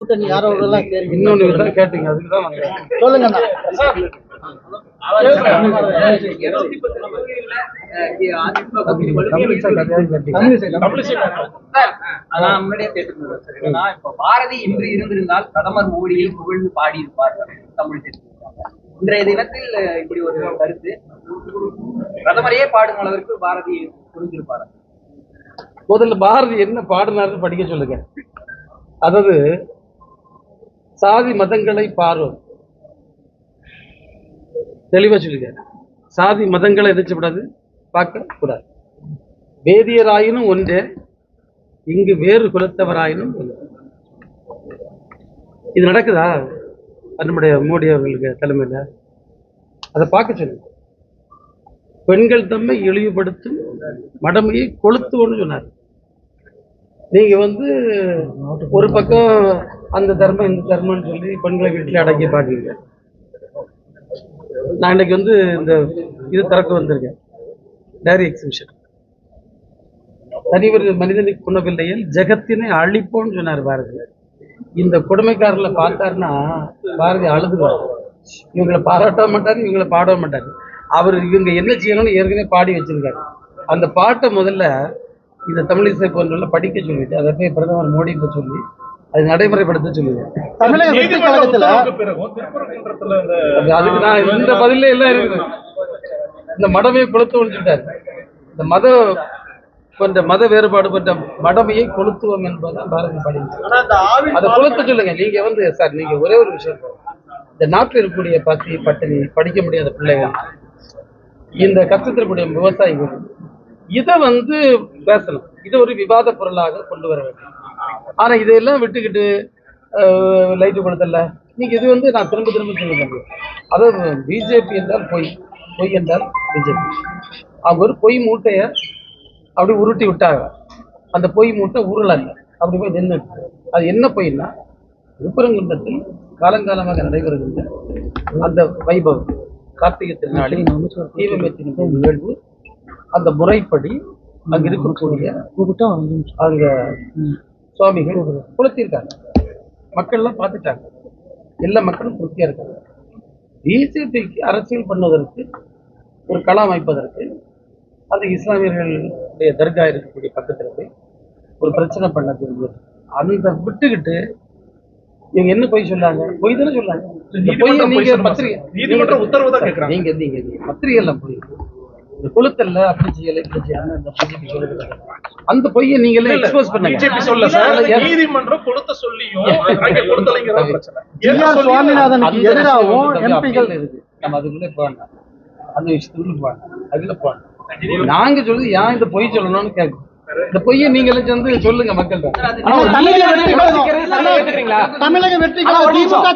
கூட்டணி இன்னொன்னு கேட்டீங்க அதுக்கு தான் சொல்லுங்க பாரதி இன்று இருந்திருந்தால் பிரதமர் மோடியை புகழ்ந்து பாடியிருப்பார் சொல்லியிருக்காங்க. இன்றைய தினத்தில் இப்படி ஒரு கருத்து பிரதமரையே பாடும் அளவிற்கு பாரதி புரிஞ்சிருப்பார் முதல்ல பாரதி என்ன பாடினாருன்னு படிக்க சொல்லுங்க. அதாவது சாதி மதங்களை பார்வோம் தெளிவா சொல்லுங்க. சாதி மதங்களை எதிர்ச்சப்படாது பார்க்க கூடாது வேதியராயினும் ஒன்றே இங்கு வேறு குலத்தவராயினும் ஒன்று. இது நடக்குதா? நம்முடைய மோடி அவர்களுக்கு தலைமையில். அதை பார்க்க சொல்லுங்க. பெண்கள் தம்மை இழிவுபடுத்தும் மடமையை கொளுத்துவோன்னு சொன்னார். நீங்க வந்து ஒரு பக்கம் அந்த தர்மம் இந்த தர்மம்னு சொல்லி பெண்களை வீட்டில் அடக்கி பார்க்குங்க நான் இன்னைக்கு வந்து இந்த இது திறக்க வந்திருக்கேன். டைரி எக்ஸிபிஷன் தனிவர் மனிதனுக்கு குணவில்லையில் ஜெகத்தினை அழிப்போம்னு சொன்னார் பாரதி. இந்த கொடுமைக்காரர்களை பார்த்தாருன்னா பாரதி அழுதுவார் இவங்களை பாராட்ட மாட்டாரு இவங்களை பாட மாட்டாரு. அவர் இவங்க என்ன செய்யணும்னு ஏற்கனவே பாடி வச்சிருக்காரு. அந்த பாட்டை முதல்ல இந்த தமிழிசை போன்றவங்கள படிக்க சொல்லிட்டு அதை போய் பிரதமர் மோடிகிட்ட சொல்லி அது நடைமுறைப்படுத்த சொல்லுங்க தமிழக வெற்றி கழகத்துல அது அதுக்கு நான் இந்த பதிலே எல்லாம் இருக்குது இந்த மடமையை கொளுத்துவோம்னு சொல்லிட்டாரு இந்த மத கொண்ட மத வேறுபாடு கொண்ட மடமையை கொளுத்துவோம் என்பதுதான் பாரதி பாடி. அதை கொளுத்த சொல்லுங்க. நீங்க வந்து சார் நீங்க ஒரே ஒரு விஷயம் இந்த நாட்டில் இருக்கக்கூடிய பசி பட்டினி படிக்க முடியாத பிள்ளைகள் இந்த கஷ்டத்தில் இருக்கக்கூடிய விவசாயிகள் இதை வந்து பேசணும். இது ஒரு விவாத பொருளாக கொண்டு வர வேண்டும். ஆனா இதையெல்லாம் விட்டுக்கிட்டு லைட்டு கொடுத்தல நீங்க இது வந்து நான் திரும்ப திரும்ப சொல்லுங்க அதாவது பிஜேபி என்றால் பொய். பொய் என்றால் பிஜேபி அவங்க ஒரு பொய் மூட்டைய அப்படி உருட்டி விட்டாங்க. அந்த பொய் மூட்டை உருளல்ல. அப்படி போய் நின்று அது என்ன பொய்னா விருப்பரங்குன்றத்தில் காலங்காலமாக நடைபெறுகின்ற அந்த வைபவம். கார்த்திகை திருநாளில் தீபமேற்றின நிகழ்வு. அந்த முறைப்படி அங்க இருக்கக்கூடிய அங்க சுவாமிகள் குளத்திருக்காங்க மக்கள்லாம் பார்த்துட்டாங்க. எல்லா மக்களும் திருப்தியா இருக்காங்க. பிஜேபிக்கு அரசியல் பண்ணுவதற்கு ஒரு களம் அமைப்பதற்கு அந்த இஸ்லாமியர்களுடைய தர்கா இருக்கக்கூடிய பக்கத்துல போய் ஒரு பிரச்சனை பண்ண விரும்புவது அந்த விட்டுக்கிட்டு இவங்க என்ன பொய் சொன்னாங்க பொய் தானே பொய்யை நீங்க பத்திரிகை நீங்க நீங்க பத்திரிகை எல்லாம் பொய் இந்த குளத்தல்ல அந்த பொய்யை நீங்களே எக்ஸ்போஸ் பண்ணுங்க பிஜேபி சொல்ல சார் அதுல நீதிமன்றம் கொடுத்த சொல்லியும் அங்க கொடுத்தலைங்க தான் பிரச்சனை ஜி ஆர் என்ன சொல்லி- சுவாமிநாதனுக்கு அந்த எதிராகவும் விஷயம் எம்பிகள் appeal இருக்கு நம்ம அதுக்குள்ளே போகணும் அந்த விஷயத்துக்குள்ள போகணும் அதுல போகணும் நாங்க சொல்றது ஏன் இந்த பொய் சொல்லணும்னு கேட்கும் இந்த பொய்யை நீங்களே வந்து சொல்லுங்க மக்கள்கிட்ட தமிழக வெற்றி தமிழக வெற்றி திமுக